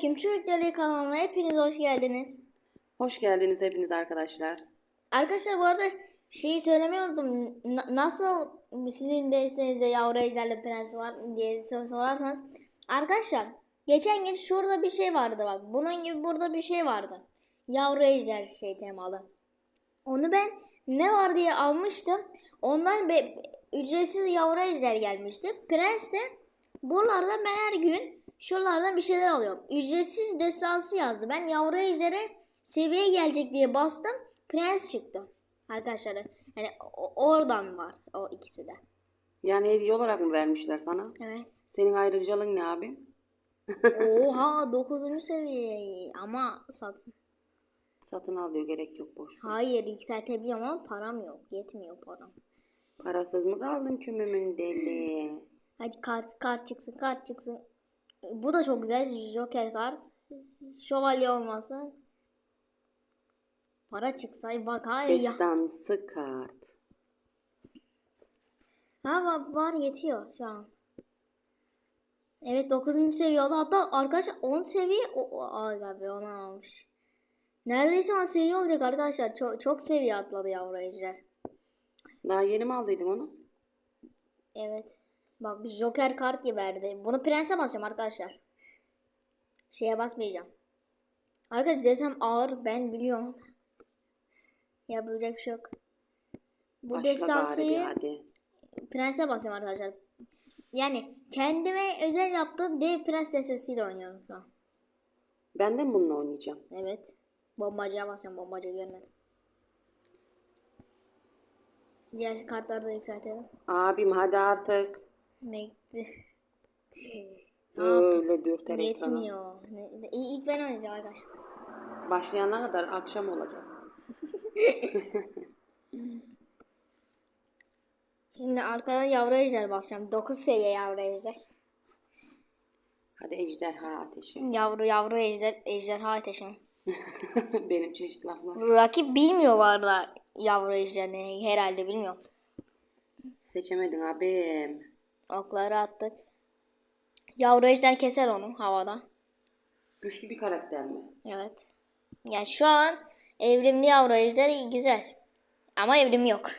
Selamünaleyküm. Çocukları kanalına hepiniz hoş geldiniz. Hoş geldiniz hepiniz arkadaşlar. Arkadaşlar bu arada şeyi söylemiyordum. Na- nasıl sizin desteğinizde yavru ejderli prens var diye sor- sorarsanız. Arkadaşlar geçen gün şurada bir şey vardı bak. Bunun gibi burada bir şey vardı. Yavru ejder şey temalı. Onu ben ne var diye almıştım. Ondan be, ücretsiz yavru ejder gelmişti. Prens de buralardan ben her gün şuralardan bir şeyler alıyorum. Ücretsiz destansı yazdı. Ben yavru ejdere seviye gelecek diye bastım. Prens çıktı. Arkadaşlar yani oradan var o ikisi de. Yani hediye olarak mı vermişler sana? Evet. Senin ayrıcalığın ne abi? Oha 9. seviye ama satın. Satın al diyor gerek yok boş. ver. Hayır yükseltebiliyorum ama param yok. Yetmiyor param. Parasız mı kaldın çümümün deli? Hadi kart kart çıksın kart çıksın. Bu da çok güzel. Joker kart. Şövalye olmasın. Para çıksa bak hayır. Destansı kart. Ha var, var yetiyor şu an. Evet 9. seviye oldu. Hatta arkadaşlar 10 seviye o, o ay abi onu almış. Neredeyse 10 seviye olacak arkadaşlar. Çok, çok seviye atladı yavru ejder. Daha yeni mi aldıydın onu? Evet. Bak bir joker kart gibi verdi. Bunu prense basacağım arkadaşlar. Şeye basmayacağım. Arkadaşlar desem ağır ben biliyorum. Yapılacak bir şey yok. Bu Başla destansıyı prense basıyorum arkadaşlar. Yani kendime özel yaptığım dev prens destesiyle oynuyorum şu an. Ben de bununla oynayacağım? Evet. Bombacıya basıyorum. Bombacı görmedim. Diğer kartları da yükseltelim. Abim hadi artık. Bekle. Öyle dürterek. Yetmiyor. Ne, ilk ben oynayacağım arkadaşlar. Başlayana kadar akşam olacak. Şimdi arkadan yavru ejder basacağım. 9 seviye yavru ejder. Hadi ejderha ateşi. Yavru yavru ejder ejderha ateşim. Benim çeşit laflar. Rakip bilmiyor arada yavru ejder ne herhalde bilmiyor. Seçemedin abim. Okları attık. Yavru ejder keser onu havada. Güçlü bir karakter mi? Evet. Yani şu an evrimli yavru ejder iyi güzel. Ama evrim yok.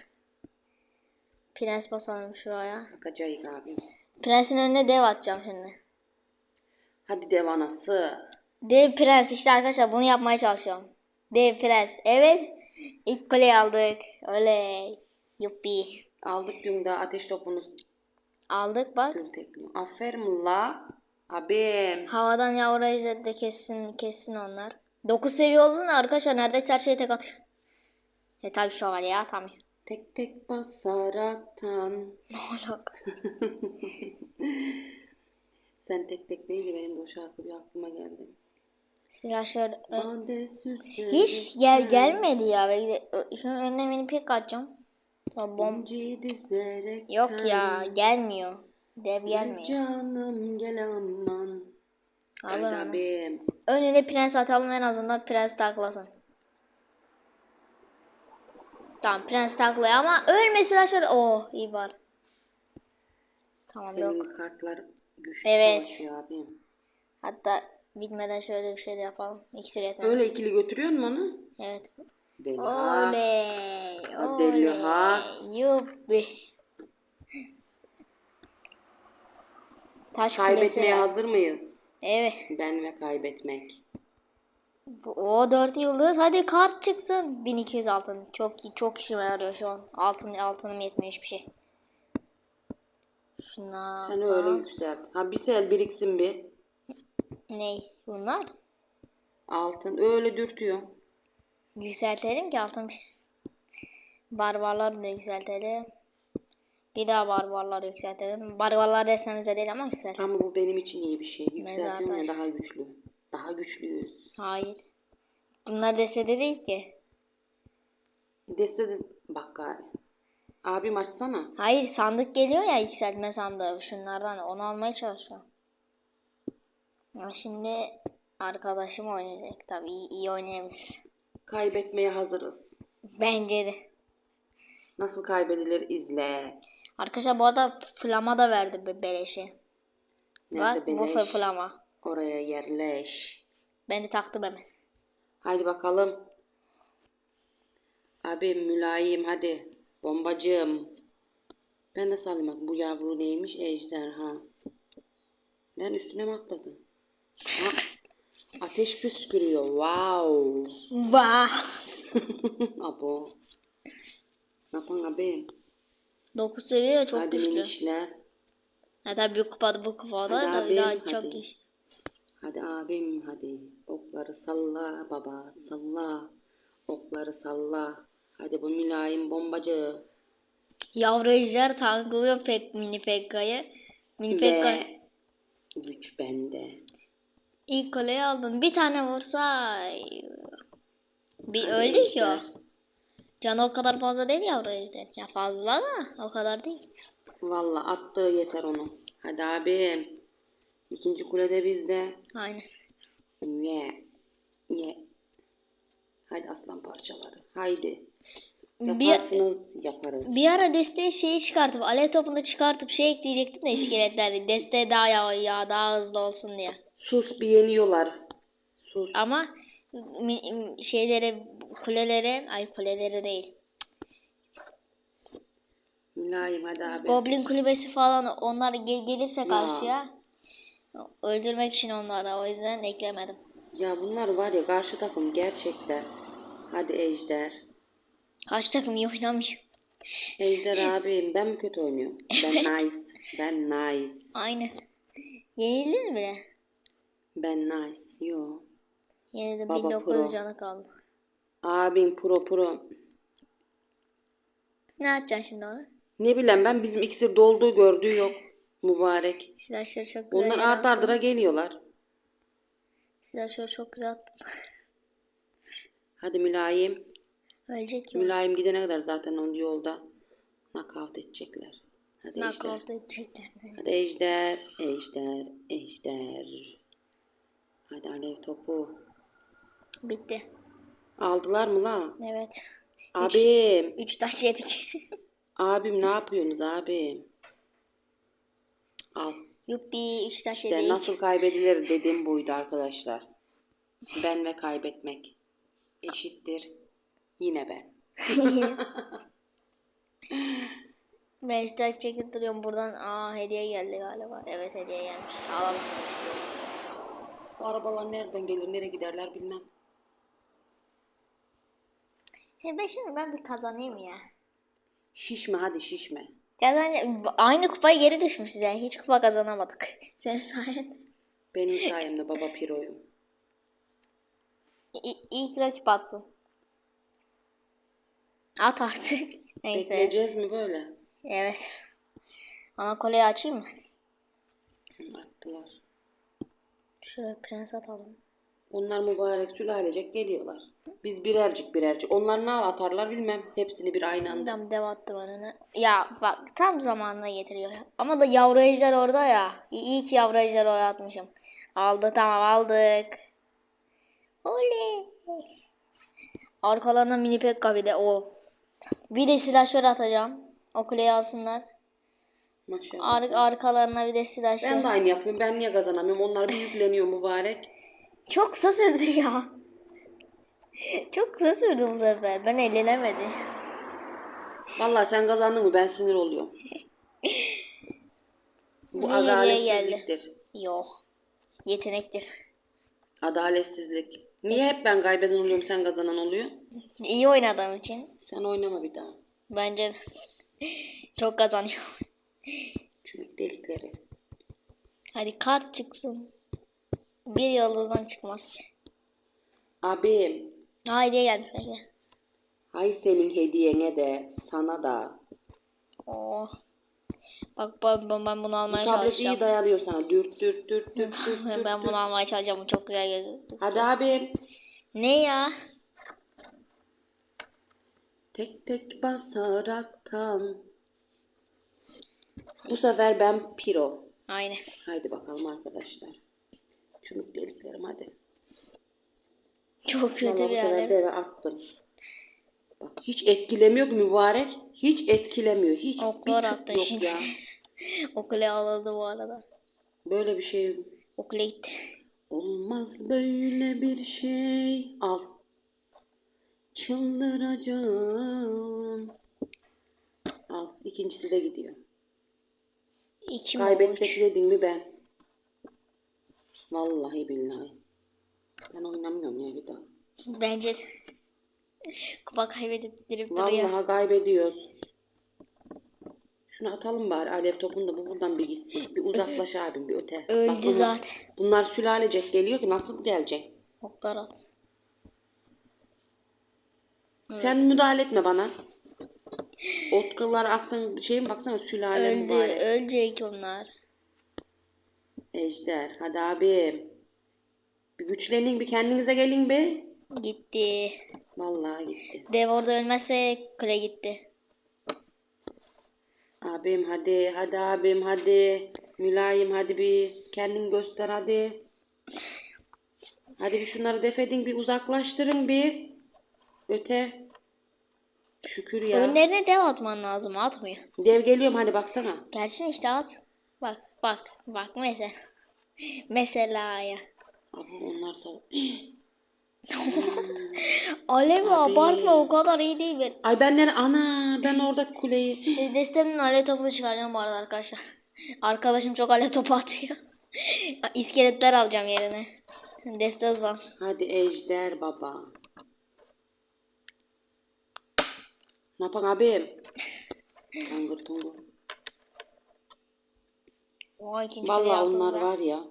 Prens basalım şuraya. Bakacağız abim. Prensin önüne dev atacağım şimdi. Hadi dev anası. Dev prens işte arkadaşlar bunu yapmaya çalışıyorum. Dev prens. Evet. İlk kuleyi aldık. Oley. Yuppi. Aldık dün de ateş topunu Aldık bak. dürtekliyor. Aferin la. Abim. Havadan yavru de kessin kessin onlar. 9 seviye olduğunda arkadaşlar neredeyse her şeyi tek atıyor. E tabi şövalye atamıyor. Tek tek basaraktan. Ne alaka? Sen tek tek deyince benim de o şarkı bir aklıma geldi. Silahşör hiç gel gelmedi ya. Belki de şunun önüne mini pek atacağım. İnci dizerek. Yok ya gelmiyor. Dev gelmiyor. Canım gel aman. Onu. abim. Önüne prens atalım en azından prens taklasın. Tamam prens taklaya ama ölmesin şöyle. Oh iyi var. Tamam yok. Senin kartlar güçlü Evet. savaşıyor abim. Hatta bitmeden şöyle bir şey de yapalım. İksir yetmez. Öyle ikili götürüyor musun onu? Evet. Deli ha. Oley. Ha, deli oley, ha. Yuppi. Taş kulesi. Kaybetmeye hazır mıyız? Evet. Ben ve kaybetmek. O 4 yıldız. Hadi kart çıksın. 1200 altın. Çok çok işime yarıyor şu an. Altın altınım yetmiyor hiçbir şey. Şuna. Sen öyle yükselt. Ha bir sel biriksin bir. Ney? Bunlar? Altın öyle dürtüyor. Yükseltelim ki altın biz. Barbarları da yükseltelim. Bir daha barbarları yükseltelim. Barbarlar desnemize değil ama yükseltelim. Ama bu benim için iyi bir şey. Yükseltiyorum ya daha güçlü. Daha güçlüyüz. Hayır. Bunlar destede değil ki. Deste de bak gari. Abim açsana. Hayır sandık geliyor ya yükseltme sandığı. Şunlardan onu almaya çalışıyorum. Ama şimdi arkadaşım oynayacak. Tabii iyi, iyi oynayabilir. Kaybetmeye hazırız. Bence de. Nasıl kaybedilir izle. Arkadaşlar bu arada flama da verdi be beleşe. Nerede Bak bu beleş? fı- flama. Oraya yerleş. Ben de taktım hemen. Haydi bakalım. Abi mülayim hadi. Bombacığım. Ben de salayım bak bu yavru neymiş ejderha. Lan üstüne mi atladın? Ha, ateş püskürüyor. Wow. Vah. Abo. Ne yapan abi? 9 seviye çok hadi güçlü. minişler. Ha tabii bu kupada bu kupada Hadi da abim, daha hadi. çok güçlü. Hadi abim hadi. Okları salla baba salla. Okları salla. Hadi bu mülayim bombacı. Yavru ejder tanklıyor pek mini Pekka'yı. Mini Pekka Ve güç bende. İlk kuleyi aldın. Bir tane vursa bir Hadi öldü ki o. Canı o kadar fazla değil yavru ejder. Ya fazla da o kadar değil. Valla attığı yeter onu. Hadi abim. İkinci kulede bizde. Aynen. Ye. Ye. Hadi aslan parçaları. Haydi. Bir- Yaparsınız yaparız. Bir ara desteğe şeyi çıkartıp alev topunu çıkartıp şey ekleyecektim de iskeletler desteğe daha ya, ya daha hızlı olsun diye. Sus bir yeniyorlar. Sus. Ama şeylere kulelere ay kulelere değil. Mülayim hadi abi. Goblin kulübesi falan onlar ge- gelirse karşıya öldürmek için onlara o yüzden eklemedim. Ya bunlar var ya karşı takım gerçekten. Hadi Ejder. Kaç takım iyi oynamıyor. Ejder abim ben mi kötü oynuyorum? Ben nice. Ben nice. Aynen. Yenildiniz mi? bile? Ben nice. Yo. Yenildim. Baba 1900 pro. canı kaldı. Abim pro pro. Ne yapacaksın şimdi ona? Ne bileyim ben bizim iksir dolduğu gördüğü yok. Mübarek. Silahları çok güzel Onlar yere art attın. ardıra geliyorlar. Silahları çok güzel attın. Hadi mülayim. Ölecek ki. Mülayim gidene kadar zaten onun yolda knockout edecekler. Hadi Ejder. Knockout edecekler. Hadi Ejder. Ejder. Ejder. Hadi alev topu. Bitti. Aldılar mı la? Evet. Abim. 3 taş yedik. Abim ne yapıyorsunuz abim? Al. Yuppi 3 taş İşte yedik. nasıl kaybedilir dediğim buydu arkadaşlar. Ben ve kaybetmek eşittir. Yine ben. Ben 3 taş çekip duruyorum buradan. Aa hediye geldi galiba. Evet hediye gelmiş. Alalım. Bu arabalar nereden gelir, nereye giderler bilmem. He ben şimdi ben bir kazanayım ya. Şişme hadi şişme. Kazan aynı kupaya geri düşmüşüz yani. Hiç kupa kazanamadık. Senin sayende. Benim sayemde baba piroyum. İ- ilk rakip atsın. At artık. Neyse. Bekleyeceğiz mi böyle? Evet. Ana koleyi açayım mı? Attılar. Şuraya prens atalım. Onlar mübarek sülalecek geliyorlar. Biz birercik birercik. Onlar ne al atarlar bilmem. Hepsini bir aynı anda. Adam dev attım önüne. Ya bak tam zamanına getiriyor. Ama da yavru ejder orada ya. İyi ki yavru ejder oraya atmışım. Aldı tamam aldık. Oley. Arkalarına mini pekka bir de o. Bir de silahşör atacağım. O kuleyi alsınlar. Maşallah. Ar arkalarına bir de silahşör. Ben de aynı yapıyorum. Ben niye kazanamıyorum? Onlar bir yükleniyor mübarek. Çok kısa sürdü ya. Çok kısa sürdü bu sefer. Ben eğlenemedim. Vallahi sen kazandın mı ben sinir oluyorum. Bu adaletsizliktir. Yok. Yetenektir. Adaletsizlik. Niye hep ben kaybeden oluyorum sen kazanan oluyor? İyi oynadığım için. Sen oynama bir daha. Bence çok kazanıyor. Çürük delikleri. Hadi kart çıksın. Bir yıldızdan çıkmaz. Abim. Ha hediye gelmiş bekle. Hay senin hediyene de sana da. Oo. Bak ben, ben, ben bunu almaya Bu tablet çalışacağım. iyi dayanıyor sana. Dürt dürt dürt dürt dürt. dürt. ben bunu almaya çalışacağım. Bu çok güzel gözüküyor. Hadi abim. Ne ya? Tek tek basaraktan. Bu sefer ben piro. Aynen. Haydi bakalım arkadaşlar. Çürük deliklerim hadi. Çok kötü Vallahi bu bir sefer alev. de eve attım. Bak hiç etkilemiyor ki mübarek. Hiç etkilemiyor. Hiç Oklar bir tık yok şimdi. ya. O kule alındı bu arada. Böyle bir şey O kule gitti. Olmaz böyle bir şey. Al. Çıldıracağım. Al. İkincisi de gidiyor. İki mi Kaybetmek dedin mi ben? Vallahi billahi. Ben oynamıyorum ya bir daha. Bence kupa kaybedip duruyor. Vallahi kaybediyoruz. Şunu atalım bari alev topunu da bu buradan bir gitsin. Bir uzaklaş abim bir öte. Öldü Bak bunlar- zaten. Bunlar sülalecek geliyor ki nasıl gelecek? Oklar at. Sen müdahale etme bana. Otkalar aksan şey mi baksana sülale Öldü. mübarek. Ölecek onlar. Ejder hadi abim. Bir güçlenin bir kendinize gelin be. Gitti. Vallahi gitti. Dev orada ölmezse kule gitti. Abim hadi hadi abim hadi. Mülayim hadi bir kendin göster hadi. Hadi bir şunları def edin bir uzaklaştırın bir. Öte. Şükür ya. Önlerine dev atman lazım. Atmıyor. Dev geliyorum hadi baksana. Gelsin işte at. Bak bak bak mesela. Mesela ya. Abi onlar sağ. Alev Abi. abartma o kadar iyi değil ben. Ay ben nere ana ben orada kuleyi. E, Destemin alev topunu çıkaracağım bu arada arkadaşlar. Arkadaşım çok alev topu atıyor. İskeletler alacağım yerine. Deste hızlansın. Hadi ejder baba. Ne yapan abim? Tangır tungur. O ikinci Vallahi onlar var ya.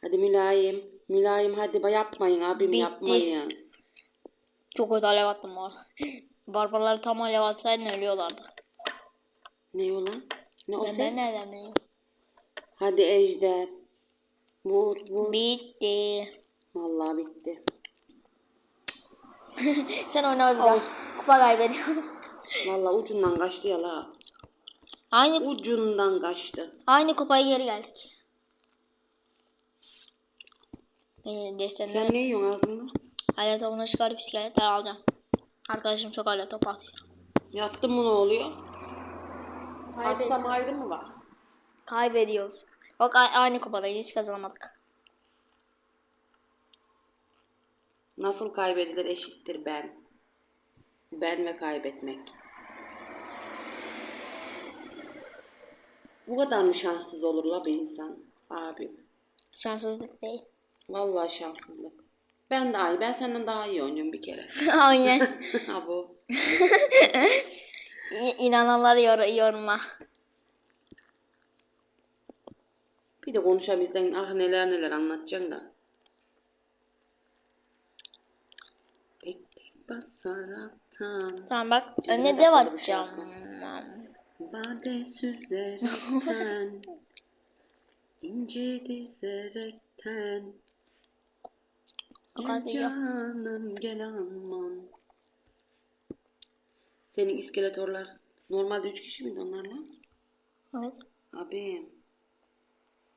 Hadi mülayim. Mülayim hadi yapmayın abim Bitti. yapmayın. Çok kötü alev attım arada. Barbarlar tam alev atsaydın ölüyorlardı. Ne o lan? Ne o Ben, ses? ben nereden bileyim? Hadi ejder. Vur vur. Bitti. Vallahi bitti. Sen oyna bir daha. Kupa kaybediyoruz. Vallahi ucundan kaçtı ya la. Aynı Ucundan kaçtı. aynı kupaya geri geldik. Beni. Sen ne yiyorsun ağzında? Alev topunu çıkarıp iskeletler alacağım. Arkadaşım çok alev topu atıyor. Yattın mı ne oluyor? Assam ayrı mı var? Kaybediyoruz. Bak a- aynı kupadayız hiç kazanamadık. Nasıl kaybedilir eşittir ben. Ben ve kaybetmek. Bu kadar mı şanssız olur la bir insan? Abim. Şanssızlık değil. Vallahi şanssızlık. Ben daha iyi. Ben senden daha iyi oynuyorum bir kere. Bu. İ- İnananları yor yorma. Bir de konuşabilsen ah neler neler anlatacaksın da. Tek tek basaraktan. Tamam bak önüne dev atacağım. Bade süzlerekten ince dizerekten Gel canım gel aman Senin iskeletorlar normalde üç kişi miydi onlarla? Evet. Abi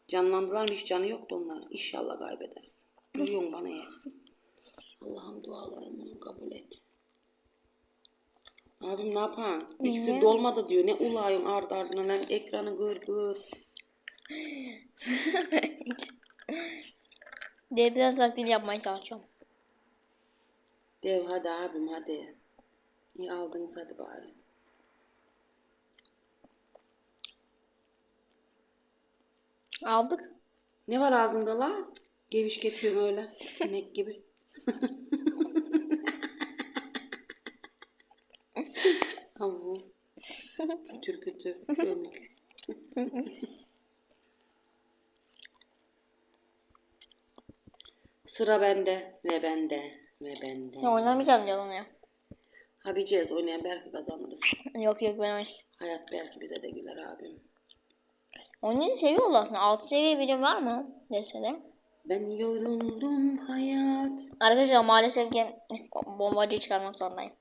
canlandılar mı hiç canı yoktu onların. İnşallah kaybedersin. Biliyorsun bana ya. Allah'ım dualarımı kabul et. Abim ne yapan? İkisi dolmadı diyor. Ne ulayın ard ardına lan ekranı gır gır. Devler taktiğini yapmaya çalışıyorum. Dev hadi abim hadi. İyi aldınız hadi bari. Aldık. Ne var ağzında la? Geviş getiriyorsun öyle. İnek gibi. Havu. Kütür kütür. Gömük. Sıra bende ve bende ve bende. Ya oynamayacağım canım ya. Habicez oynayan belki kazanırız. Yok yok ben oynayayım. Hayat belki bize de güler abim. Oyunu seviyorlar aslında. 6 seviye biri var mı? Desede. Ben yoruldum hayat. Arkadaşlar maalesef ki bombacı çıkarmak zorundayım.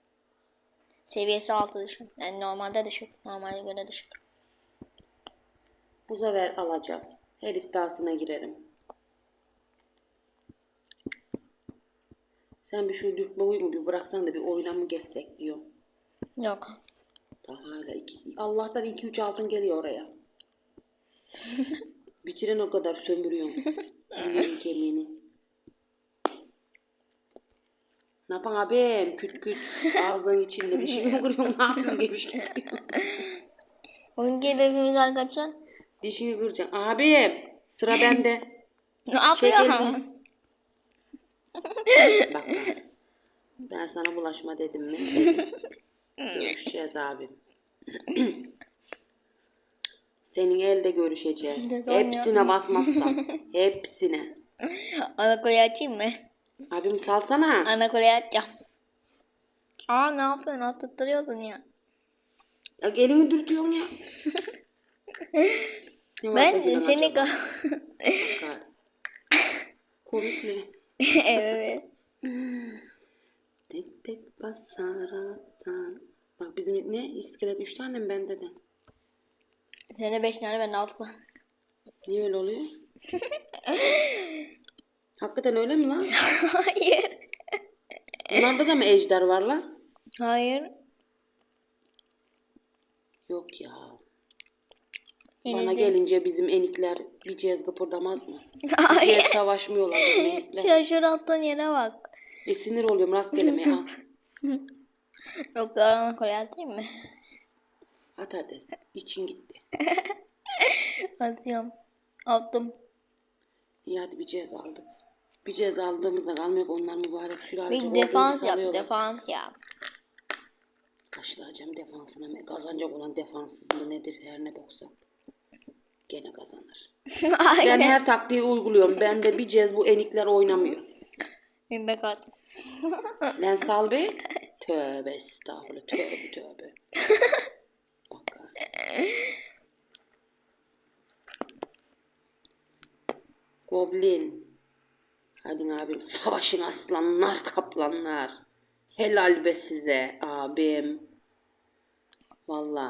Seviyesi 6 düşük. Yani normalde düşük. Normale göre düşük. Bu sefer alacağım. Her iddiasına girerim. Sen bir şu dürtme oyunu bir bıraksan da bir oyuna mı geçsek diyor. Yok. Daha hala iki, Allah'tan 2-3 altın geliyor oraya. Bitiren o kadar sömürüyorum. Elini kemiğini. Ne yapan abim? Küt küt. Ağzının içinde dişini mi kırıyorsun? Ne yapıyorsun? Geviş gidiyor. Bugünkü hedefimiz arkadaşlar. Dişini kıracaksın. Abim sıra bende. Ne yapıyor? Bak bak. Ben sana bulaşma dedim mi? Görüşeceğiz abim. Senin elde görüşeceğiz. Hepsine basmazsam. Hepsine. Ana koleyi açayım mı? Abim salsana. Ana koleyi açacağım. Aa ne yapıyorsun? Attırtırıyordun ya. Ya elini dürtüyorsun ya. Ben seni... Komik mi? evet. Tek tek basaraktan. Bak bizim ne? İskelet üç tane mi bende de? Sene 5 tane ben 6 tane. Niye öyle oluyor? Hakikaten öyle mi lan? Hayır. Bunlarda da mı ejder var lan? Hayır. Yok ya. Yine Bana de- gelince bizim enikler bir cez kıpırdamaz mı? Bir Hayır. cez savaşmıyorlar bizim enikler. Şu şurada attığın yere bak. E sinir oluyorum rastgele mi? Al. Yok ana koleyi atayım mı? At hadi. İçin gitti. Atıyorum. Attım. İyi hadi bir cez aldık. Bir cez aldığımızda kalmıyor. Onlar mübarek sülalece Bir defans yap. Defans yap. Taşlayacağım defansına. Kazanacak olan defanssız mı nedir her ne boksa. Gene kazanır. Ben her taktiği uyguluyorum. Ben de bir cez bu enikler oynamıyor. Bir kat. Lan sal be. Tövbe estağfurullah. Tövbe tövbe. Bak. Goblin. Hadi abim savaşın aslanlar kaplanlar. Helal be size abim. Valla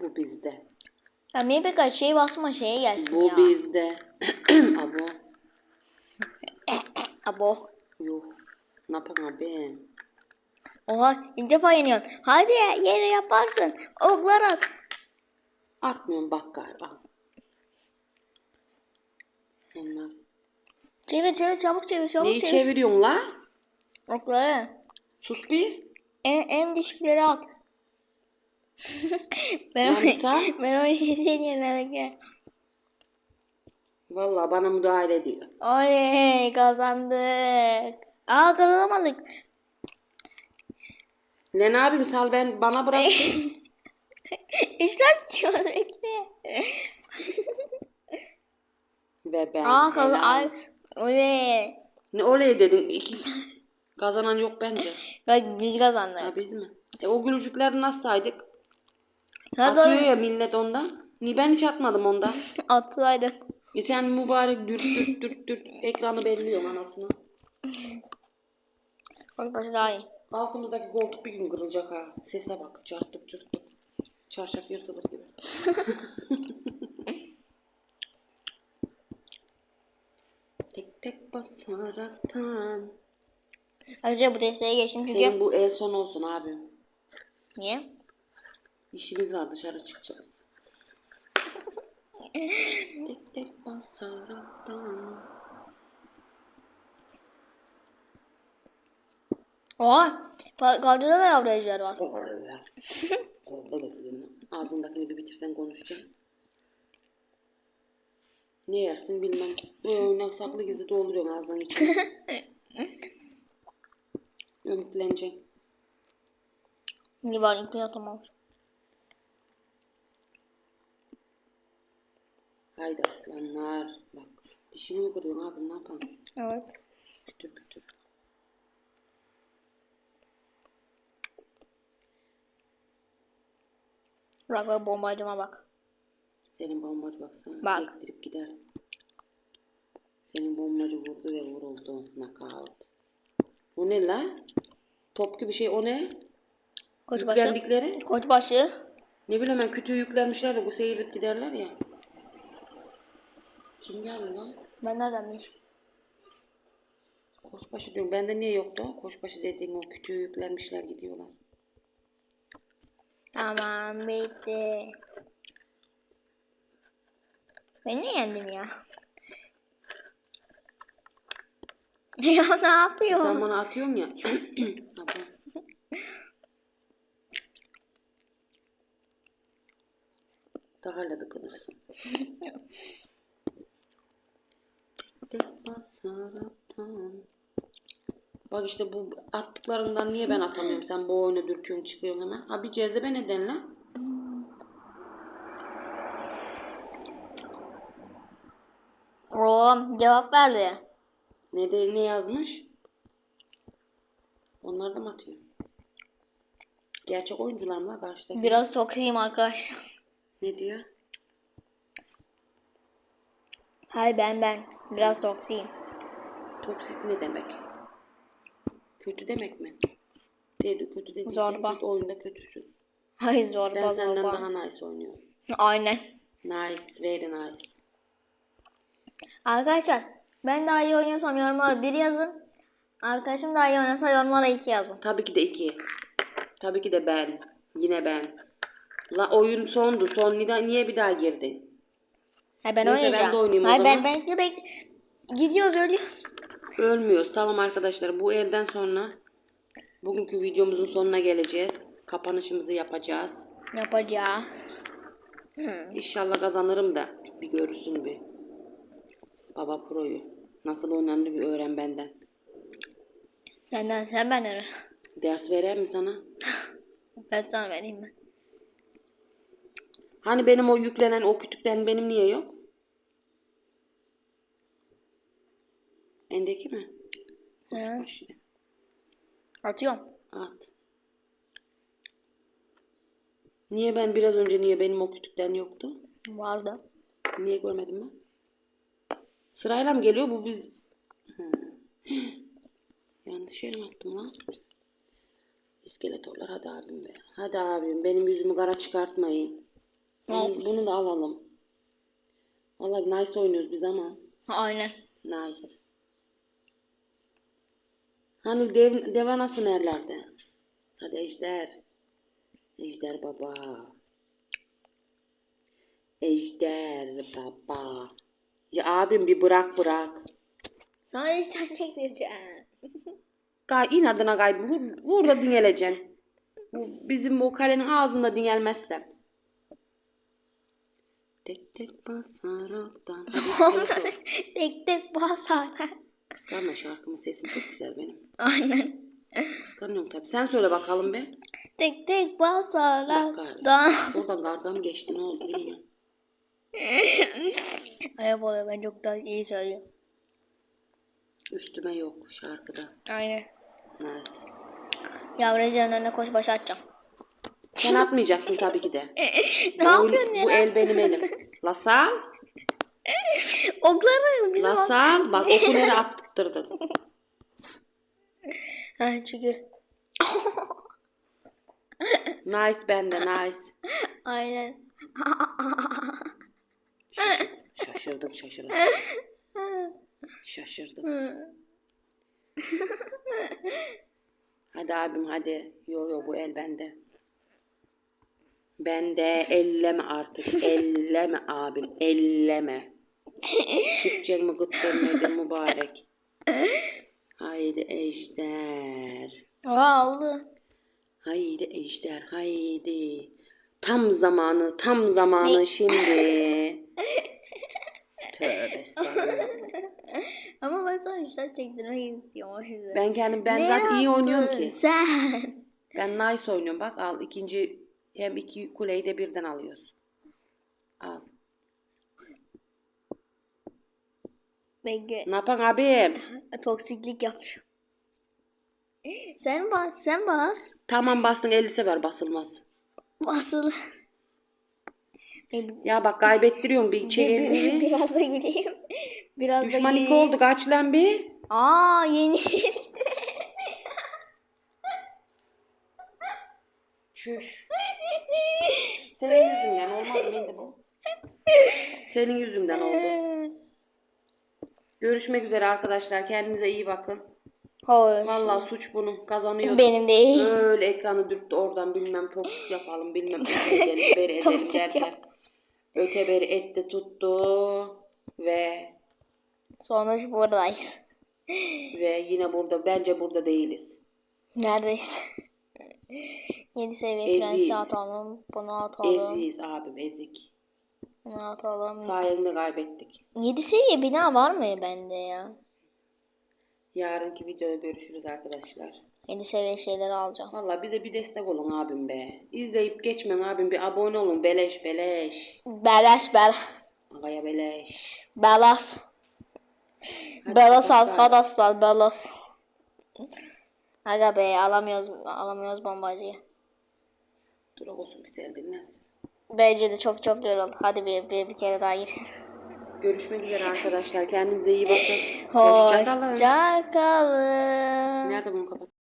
bu bizde. Ya bir kat şey basma şeye gelsin Bu ya. bizde. Abo. Abo. Yuh. Ne yapan abim? Oha ilk defa yeniyorsun. Hadi yere yaparsın. Oklar at. Atmıyorum bak galiba. Onlar. Çevir çevir çabuk çevir çabuk Neyi çevir. çeviriyorsun la? Okları. Sus bir. En, en dişkileri at. ben onu, Yansa? ben onu yerine bekle. Vallahi bana müdahale ediyor. Oley kazandık. Aa kazanamadık. Ne ne abim sal ben bana bırak. İşler çıkıyoruz bekle. Ve ben. Aa kazan. Oley. Ne oley dedin? İki. Kazanan yok bence. Bak biz kazandık. Ha biz mi? E o gülücükleri nasıl saydık? Nasıl Atıyor ya millet ondan. Ni ben hiç atmadım ondan. Atsaydık. E sen mübarek dürt dürt dürt dürt ekranı belliyorsun anasını. Bak başı daha iyi. Altımızdaki koltuk bir gün kırılacak ha. Sese bak. Çarptık çırptık. Çarşaf yırtılır gibi. tek basaraktan. Ayrıca bu desteğe geçtim çünkü. Senin bu el son olsun abim. Niye? İşimiz var dışarı çıkacağız. tek tek basaraktan. Oha. Ka- Karşıda da yavru ejder var. Ağzındakini bir bitirsen konuşacağım. Ne yersin bilmem. Öyle saklı gizli dolduruyorsun ağzının içine. Ümitleneceksin. Şimdi var ilk atamam. Haydi aslanlar. Bak dişini mi kırıyorsun abi ne yapalım? Evet. Kütür kütür. Bak bombacıma bak. Senin bombacı baksana. Bak. Ektirip gider. Senin bombacı vurdu ve vuruldu. Knockout. O ne la? Top gibi şey o ne? Koçbaşı. Yüklendikleri. Koçbaşı. Ne bileyim ben kütüğü yüklenmişler de bu seyirip giderler ya. Kim geldi lan? Ben nereden bileyim? Koçbaşı diyorum. Bende niye yoktu? Koçbaşı dediğin o kütüğü yüklenmişler gidiyorlar. Tamam bitti. Ben ne yendim ya? ya ne yapıyor? Sen bana atıyorsun ya. Daha da kınırsın. tek tek basaraktan. Bak işte bu attıklarından niye ben atamıyorum? Sen bu oyunu dürtüyorsun çıkıyorsun hemen. Ha bir cezebe neden lan? Oo, cevap verdi. Ne de ne yazmış? Onlar da mı atıyor? Gerçek oyuncular mı la karşıdaki? Biraz sokayım arkadaş. Ne diyor? Hay ben ben. Biraz toksiyim. Toksik ne demek? Kötü demek mi? Dedi kötü dediysen Zorba. kötü oyunda kötüsün. Hay zorba Ben senden zorba. daha nice oynuyorum. Aynen. Nice, very nice. Arkadaşlar ben daha iyi oynuyorsam yorumlara bir yazın. Arkadaşım daha iyi oynasa yorumlara iki yazın. Tabii ki de iki. Tabii ki de ben. Yine ben. La oyun sondu. Son niye, niye bir daha girdin? Ha ben Neyse, ben oynayacağım. de oynayayım o Hayır ben zaman. bekle bekle. Gidiyoruz ölüyoruz. Ölmüyoruz. Tamam arkadaşlar bu elden sonra bugünkü videomuzun sonuna geleceğiz. Kapanışımızı yapacağız. Yapacağız. İnşallah kazanırım da bir görürsün bir. Baba Pro'yu. Nasıl oynandığını bir öğren benden. Senden sen ben öyle. Ders vereyim mi sana? Ben sana vereyim ben. Hani benim o yüklenen o kütüklerin benim niye yok? Endeki mi? Boş ver. Atıyorum. At. Niye ben biraz önce niye benim o kütükten yoktu? Vardı. Niye görmedim ben? Sırayla mı geliyor bu biz? Yanlış yere attım lan? İskeletorlar hadi abim be. Hadi abim benim yüzümü kara çıkartmayın. Bunu, bunu da alalım. Vallahi nice oynuyoruz biz ama. Aynen. Nice. Hani dev, deve nasıl nerelerde? Hadi Ejder. Ejder baba. Ejder baba. Ya abim bir bırak bırak. Sana hiç çektireceğim. Gay inadına gay vur, vur da dingeleceksin. Bu bizim o kalenin ağzında dingelmezsem. Tek tek basaraktan. Tek tek basarak. Kıskanma şarkımın sesim çok güzel benim. Aynen. Kıskanıyorum tabii. Sen söyle bakalım be. Tek tek basarak. Bak Da. Oradan gargam geçti ne oldu bilmiyorum. Ayıp oluyor ben çok daha iyi söylüyorum. Üstüme yok şarkıda. Aynen. Nice. Yavrucağın önüne koş baş atacağım. Sen atmayacaksın tabii ki de. ne Bu, yapıyorsun bu ya? el benim elim. La sal. Okları bizim La sal. Bak oku nereye attırdın. Ha şükür. Nice bende nice. Aynen. Şaşırdım şaşırdım. Şaşırdım. hadi abim hadi. Yo yo bu el bende. Bende elleme artık. Elleme abim. Elleme. Türkçen mi gıttın nedir mübarek. Haydi ejder. Aa oldu. Haydi ejder haydi. Tam zamanı tam zamanı şimdi. Tövbe estağfurullah. Ama ben sana üçler çektirmek istiyorum o yüzden. Ben kendim ben Ne zaten iyi oynuyorum yaptın ki. Sen. Ben nice oynuyorum bak al ikinci hem iki kuleyi de birden alıyoruz. Al. Bekle. Ne yapan abim? Toksiklik yapıyorum. Sen bas, sen bas. Tamam bastın 50 sefer basılmaz. Basıl. Ya bak kaybettiriyorum bir elini. biraz da güleyim. Biraz Düşman da iki güleyim. oldu kaç lan bir? Aa yeni. Çüş. Senin yüzünden olmadı mıydı bu? Senin yüzünden oldu. Görüşmek üzere arkadaşlar. Kendinize iyi bakın. Hoş. Vallahi suç bunun. Kazanıyorduk. Benim değil. Öyle ekranı dürttü oradan bilmem toksik yapalım bilmem beri edelim derken. Yap. Öte beri etti tuttu ve Sonuç buradayız. Ve yine burada bence burada değiliz. Neredeyiz? 7 seviye prensi atalım. Bunu atalım. Eziyiz abim ezik. Bunu atalım. Sayende kaybettik. 7 seviye bina var mı bende ya? Yarınki videoda görüşürüz arkadaşlar. 7 seviye şeyleri alacağım. Valla bize bir destek olun abim be. İzleyip geçmeyin abim bir abone olun beleş beleş. Beleş bel. Agaya beleş. Belas. Hadi Belas arkadaşlar belas. Aga be alamıyoruz alamıyoruz bombacıyı. Dur olsun bir dinlensin. Bence de çok çok yoruldu. Hadi bir, bir, bir kere daha gir. Görüşmek üzere arkadaşlar. Kendinize iyi bakın. Hoşçakalın. Hoşçakalın. Nerede bunu kapat?